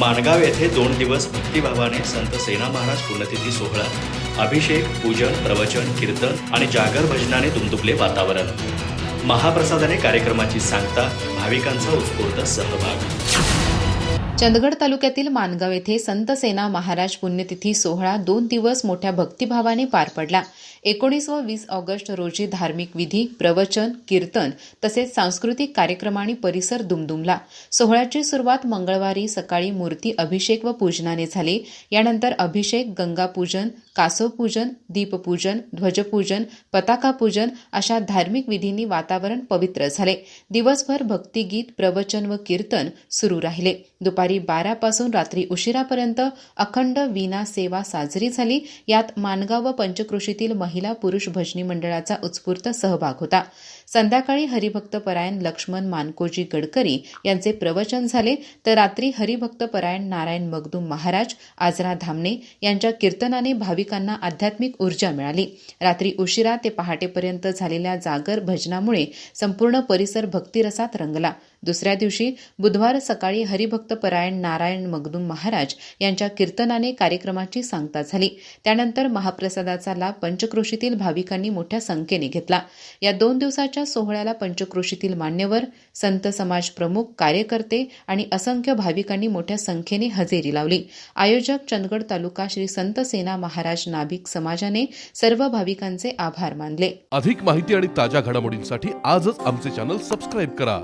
माणगाव येथे दोन दिवस भक्तिभावाने संत सेना महाराज पुण्यतिथी सोहळा अभिषेक पूजन प्रवचन कीर्तन आणि जागर भजनाने दुमदुबले वातावरण. महाप्रसादाने कार्यक्रमाची सांगता भाविकांचा उत्स्फूर्त सहभाग. चंदगड तालुक्यातील मानगाव येथे संत सेना महाराज पुण्यतिथी सोहळा दोन दिवस मोठ्या भक्तिभावाने पार पडला. एकोणीस व वीस ऑगस्ट रोजी धार्मिक विधी प्रवचन कीर्तन तसेच सांस्कृतिक कार्यक्रमांनी परिसर दुमदुमला. सोहळ्याची सुरुवात मंगळवारी सकाळी मूर्ती अभिषेक व पूजनाने झाली. यानंतर अभिषेक गंगापूजन कासवपूजन दीपपूजन ध्वजपूजन पताकापूजन अशा धार्मिक विधींनी वातावरण पवित्र झाले. दिवसभर भक्तिगीत प्रवचन व कीर्तन सुरू राहिले. दुपारी बारापासून रात्री उशिरापर्यंत अखंड वीणा सेवा साजरी झाली. यात मानगाव व पंचकृषीतील महिला पुरुष भजनी मंडळाचा उत्स्फूर्त सहभाग होता. संध्याकाळी हरिभक्तपरायण लक्ष्मण मानकोजी गडकरी यांचे प्रवचन झाले. तर रात्री हरिभक्तपरायण नारायण मगदूम महाराज आजरा धामणे यांच्या कीर्तनाने भाविकांना आध्यात्मिक ऊर्जा मिळाली. रात्री उशिरा ते पहाटेपर्यंत झालेल्या जागर भजनामुळे संपूर्ण परिसर भक्तिरसात रंगला. दुसऱ्या दिवशी बुधवार सकाळी हरिभक्त परायण नारायण मगदूम महाराज यांच्या कीर्तनाने कार्यक्रमाची सांगता झाली. त्यानंतर महाप्रसादाचा लाभ पंचक्रोशीतील भाविकांनी मोठ्या संख्येने घेतला. या दोन दिवसाच्या सोहळ्याला पंचक्रोशीतील मान्यवर संत समाज प्रमुख कार्यकर्ते आणि असंख्य भाविकांनी मोठ्या संख्येने हजेरी लावली. आयोजक चंदगड तालुका श्री संत सेना महाराज नाभिक समाजाने सर्व भाविकांचे आभार मानले. अधिक माहिती आणि ताज्या घडामोडींसाठी आजच आमचे चॅनल सबस्क्राईब करा.